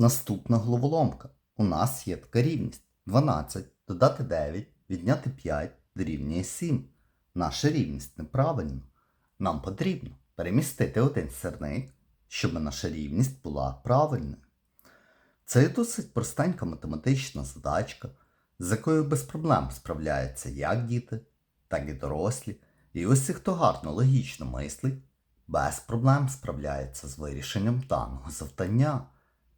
Наступна головоломка. У нас є така рівність. 12 додати 9, відняти 5 дорівнює 7. Наша рівність неправильна. Нам потрібно перемістити один сирник, щоб наша рівність була правильною. Це досить простенька математична задачка, з якою без проблем справляються як діти, так і дорослі. І ось хто гарно логічно мислить, без проблем справляється з вирішенням даного завдання.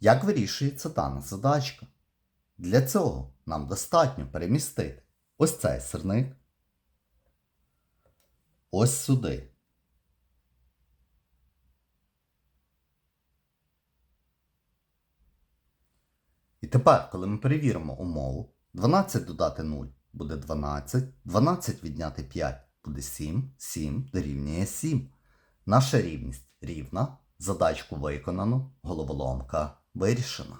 Як вирішується дана задачка? Для цього нам достатньо перемістити ось цей сирник ось сюди. І тепер, коли ми перевіримо умову, 12 додати 0 буде 12, 12 відняти 5 буде 7, 7 дорівнює 7. Наша рівність рівна, задачку виконано, головоломка вирішена.